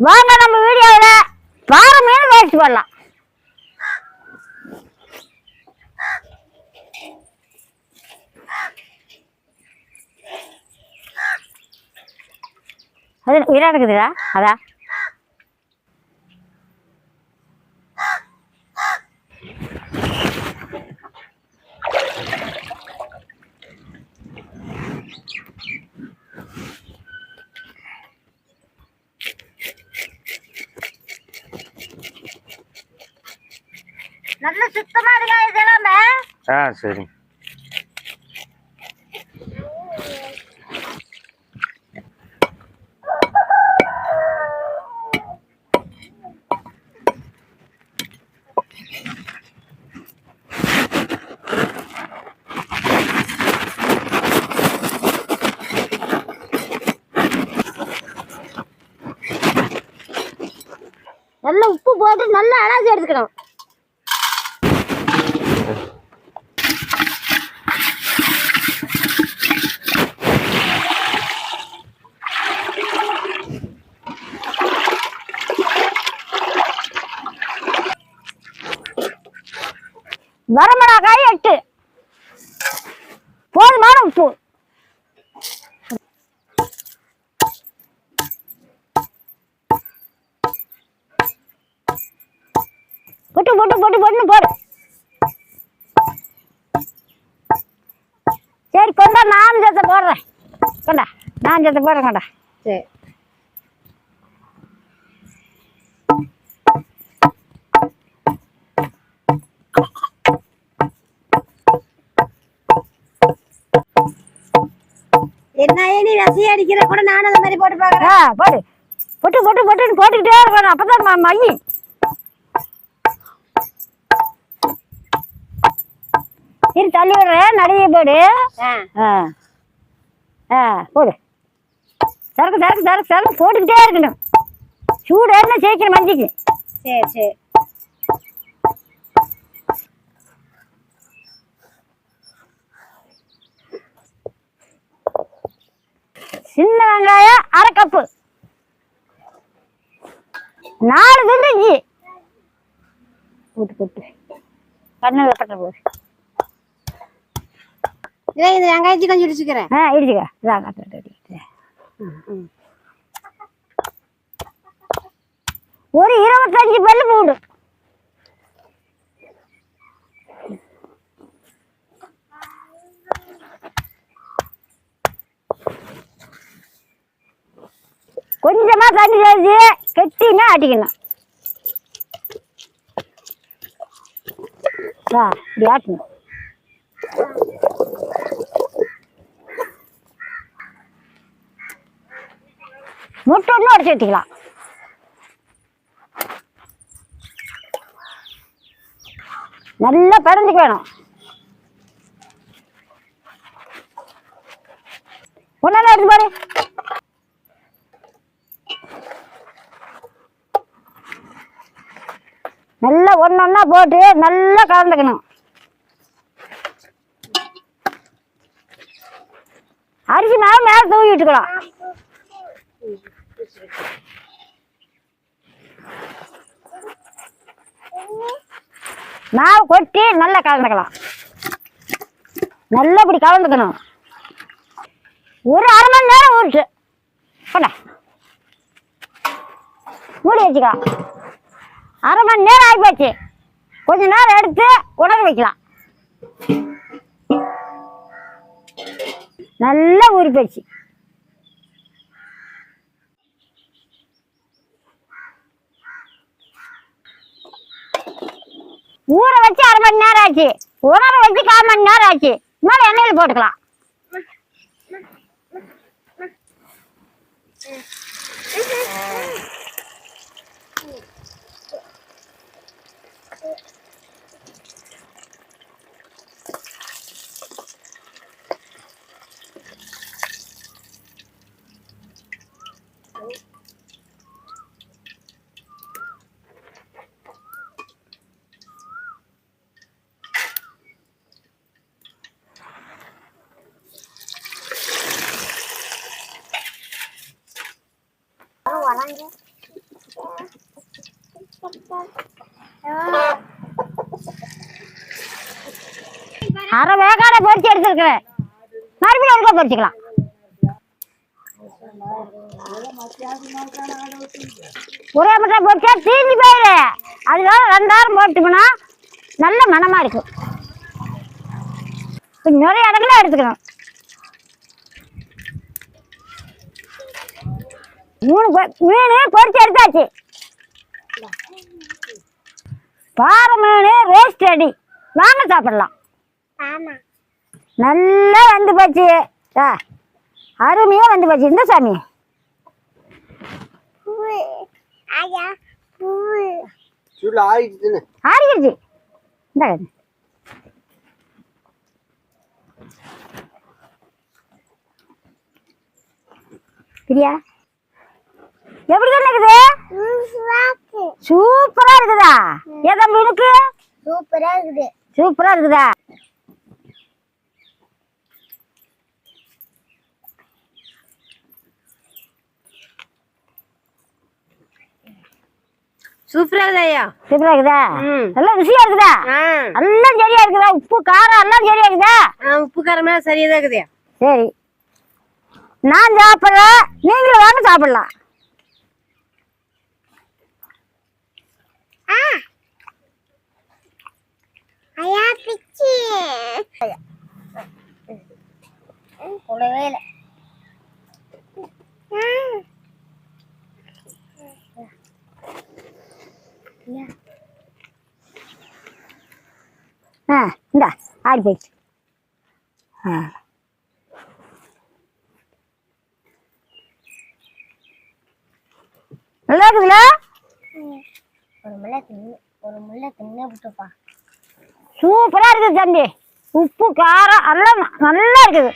வாங்க நம்ம வீடியோவில் பாறை மீன் வேஸ்ட் பண்ணலாம். அது என்ன இருக்குதுடா அதான் நல்ல சுத்தமா இருக்கா இதெல்லாமே. ஆ சரி. நல்ல உப்பு போட்டு நல்லா அலசி எடுத்துக்கணும். வரமிளகாய் எட்டு. போதுமான உப்பு. போட்டு போட்டு போட்டு போட்டு போடு. சரி கொண்டா நான் சேர்த்த போடுறேன். கொண்டா நான் சேர்த்த போடுறேன் கொண்டா. சரி. என்ன நீ ரசி அடிக்கிற? கூட நானும் அந்த மாதிரி போட்டு போடு. போட்டு போட்டு போட்டு போட்டுக்கிட்டே இருக்கணும். அப்பதான் மையும் இரு தள்ளி விடுறேன் நடுவே போடு. ஆ. ஆ. போடு. சரக்கு சரக்கு சரக்கு சரக்கு போட்டுக்கிட்டே இருக்கணும். சூடு என்ன சேர்க்கணும் மஞ்சிக்கு. சரி சரி. சின்ன வெங்காயம் அரை கப்பு நாலு துண்டு இஞ்சி போட்டு போட்டு. கண்ணு வெப்பட்ட போது இதை இந்த வெங்காயத்தை கொஞ்சம் இடிச்சுக்கிறேன் ஆ இடிச்சுக்க. இதான் ஒரு இருபத்தஞ்சு பல்லு பூண்டு கொஞ்சமாக தண்ணி சேர்த்து கெட்டினா ஆட்டிக்கணும் ஆ இப்படி ஆட்டணும் முட்டை ஒன்று உடச்சி வச்சுக்கலாம். நல்லா பிறந்துக்க வேணும். ஒன்றா எடுத்து பாரு. நல்லா ஒன்னொன்னா போட்டு நல்லா கலந்துக்கணும். அரிசி மேலே மேலே தூவி விட்டுக்கலாம். மாவு கொட்டி நல்லா கலந்துக்கலாம். நல்லா இப்படி கலந்துக்கணும். ஒரு அரை மணி நேரம் ஊறிச்சு. போட. மூடி வச்சுக்கலாம். அரை மணி நேரம் ஆகிப்போச்சு. கொஞ்ச நேரம் எடுத்து உணர வைக்கலாம். நல்லா ஊறி போச்சு. ஊற வச்சு அரை மணி நேரம் ஆச்சு. உணர வச்சு கால் மணி நேரம் ஆச்சு. மேலே எண்ணெயில் போட்டுக்கலாம். வராங்க அரை வேகாட பொறிச்சு எடுத்துருக்குறேன். மறுபடியும் ஒருக்கா பொறிச்சுக்கலாம் ஒரே மட்டும் பொரிச்சா தீஞ்சு போயிடு அதனால ரெண்டாயிரம் போட்டுக்கணும் நல்ல மனமா இருக்கும் நிறைய இடங்கள எடுத்துக்கணும். மூணு பொ- மீன் பொரிச்சு எடுத்தாச்சு. பாறை மீன் ரோஸ்ட் ரெடி வாங்க சாப்பிடலாம். நல்லா வந்து போச்சு. அருமையா வந்து போச்சு இந்த சாமி. ஆறிடுச்சு. இந்த பிரியா. எப்படி இருக்குது? சூப்பரா இருக்குதா? ஏதா மீனுக்கு சூப்பரா இருக்குது. சூப்பரா இருக்குதா? சூப்பரா இருக்குது ஐயா? சூப்பரா இருக்குதா. நல்லா ருசியா இருக்குதா? ஆ. எல்லாம் சரியா இருக்குதா? உப்பு காரம் எல்லாம் சரியா இருக்குதா? ஆ, உப்பு காரமெல்லாம் சரியா தான் இருக்குது. சரி. நான் சாப்பிட்றேன் நீங்களும் வாங்க சாப்பிடலாம். ஐயா பிச்சி. கூடவே இல்லை. ஆ இந்தா ஆடி போயிடுச்சு. ஆ. நல்லா இருக்குதுல்ல? ஒரு முல்லை தின்னு ஒரு முல்லை தின்னு விட்டுப்பா. சூப்பரா இருக்குது தம்பி. உப்பு காரம் எல்லாம் நல்லா இருக்குது.